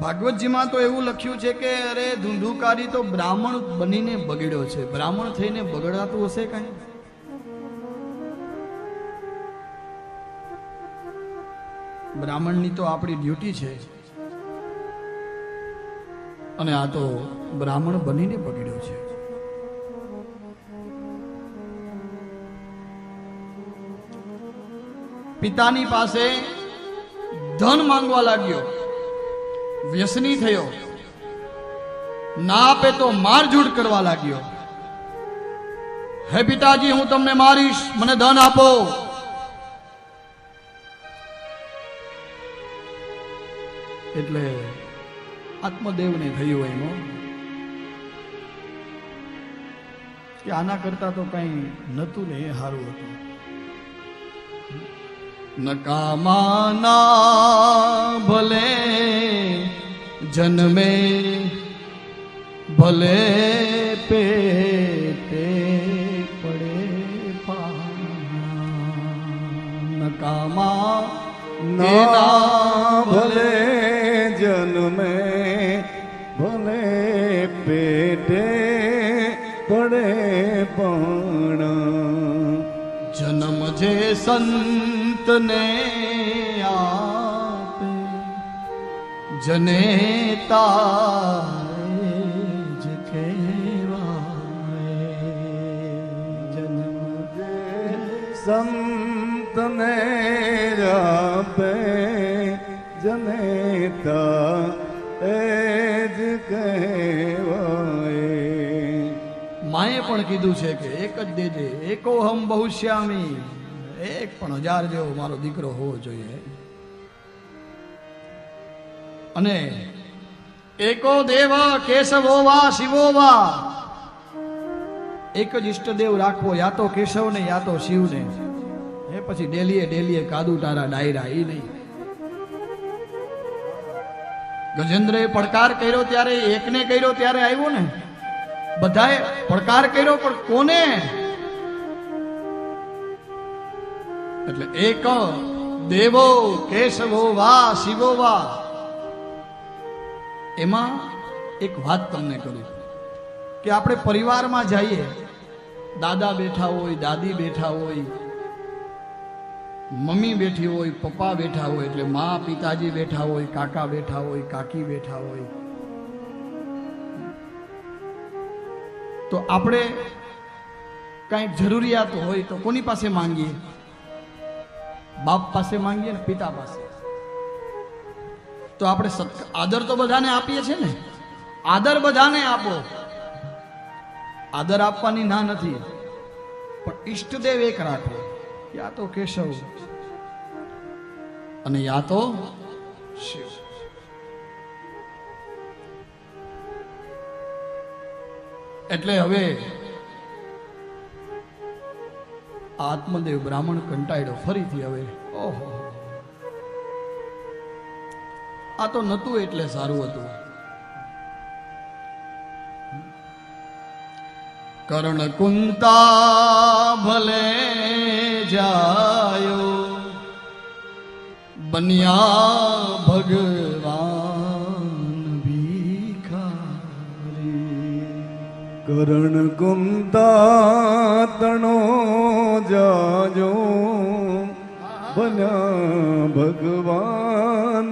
ભાગવતજીમાં તો એવું લખ્યું છે કે, અરે, ધૂંધુકારી તો બ્રાહ્મણ બનીને બગડ્યો છે. બ્રાહ્મણ થઈને બગડાતું હશે કાંઈ? બ્રાહ્મણની તો આપણી ડ્યુટી છે. અને આ તો બ્રાહ્મણ બનીને બગડ્યો છે. પિતાની પાસે ધન માંગવા લાગ્યો. વ્યસની થયો. ના આપે તો મારઝૂડ કરવા લાગ્યો. હે પિતાજી, હું તમને મારીશ, મને ધન આપો. એટલે આત્મદેવને થયું એનું કે આના કરતા તો કઈ નતું ને એ સારું હતું. નકામાના ભલે જન્મે ભલે પેટે પડે. નકામા ના ભલે જન્મે ભલે પેટે પડે પણ જન્મ જે સંતને જનેતા જ કહેવાય. જન્મ સંતને આપે જનેતા એ જ કહેવાય. માએ પણ કીધું છે કે એક જ દેજે, એકો હમ બહુશ્યામી. એક પણ હજાર જેવો મારો દીકરો હોવો જોઈએ. અને એકો દેવ કેશવો વા શિવો વા એક જ ઈષ્ટદેવ રાખવો યા તો કેશવને, યા તો શિવને. એ પછી ડેલીએ ડેલીએ કાદુ તારા ડાયરા એ નહીં. ગજેન્દ્રએ પડકાર કર્યો ત્યારે એકને કર્યો ત્યારે આવ્યો ને? બધાએ પડકાર કર્યો, પણ કોને? એટલે એક દેવો કેશવો વા શિવો વા એમાં એક વાત તમને કરું કે આપણે પરિવારમાં જઈએ, દાદા બેઠા હોય, દાદી બેઠા હોય, મમ્મી બેઠી હોય, પપ્પા બેઠા હોય, એટલે મા પિતાજી બેઠા હોય, કાકા બેઠા હોય, કાકી બેઠા હોય. તો આપણે કાંઈક જરૂરિયાત હોય તો કોની પાસે માંગીએ? બાપ પાસે માંગીએ ને પિતા પાસે? તો આપણે આદર તો બધાને આપીએ છીએ ને? આદર બધાને આપો. આદર આપવાની ના નથી. પણ ઈષ્ટદેવ એક રાખો. યા તો કેશવ. અને યા તો શિવ. એટલે હવે આત્મદેવ બ્રાહ્મણ કંટાળ્યો ફરીથી હવે. ઓહો. આ તો નહોતું એટલે સારું હતું. કર્ણ કુંતા ભલે જાયો, બન્યા ભગવાન ભીખારી. કરણ કુંતા તણો જાજો, બન્યા ભગવાન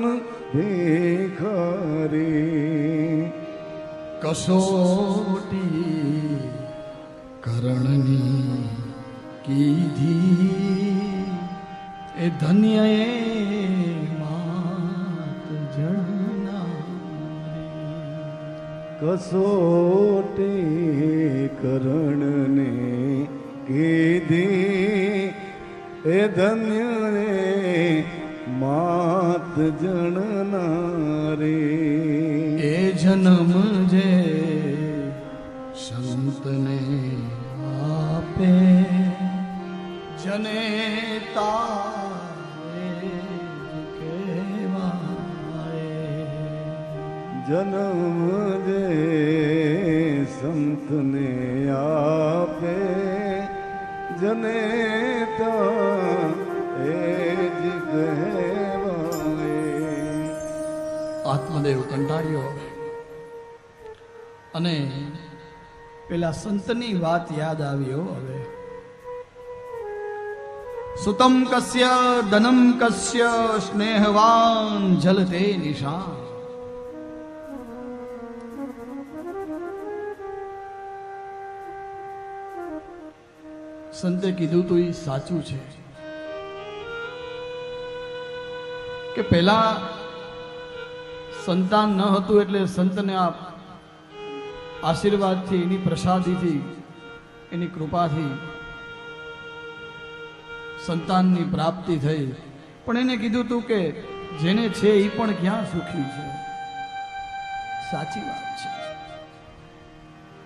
ભિખારી કસોટી કરણની કીધી એ ધન્ય એ માત જણારી કસોટી કરણને કીધી એ ધન્ય માત જણનારી એ જન્મ જે સંતને આપે જનેતા જન્મ જે સંતને આપે જનેતા જ કંટાળ્યો. અને પેલા સંતની વાત યાદ આવ્યો હવે. સુતમ કસ્ય, ધનમ કસ્ય, સ્નેહવાન જલતે નિશાન. સંતે કીધું તો એ સાચું છે. કે પહેલા સંતાન ન હતું એટલે સંતને આ આશીર્વાદથી, એની પ્રસાદીથી, એની કૃપાથી સંતાનની પ્રાપ્તિ થઈ. પણ એને કીધું તું કે જેને છે એ પણ ક્યાં સુખી છે? સાચી વાત છે.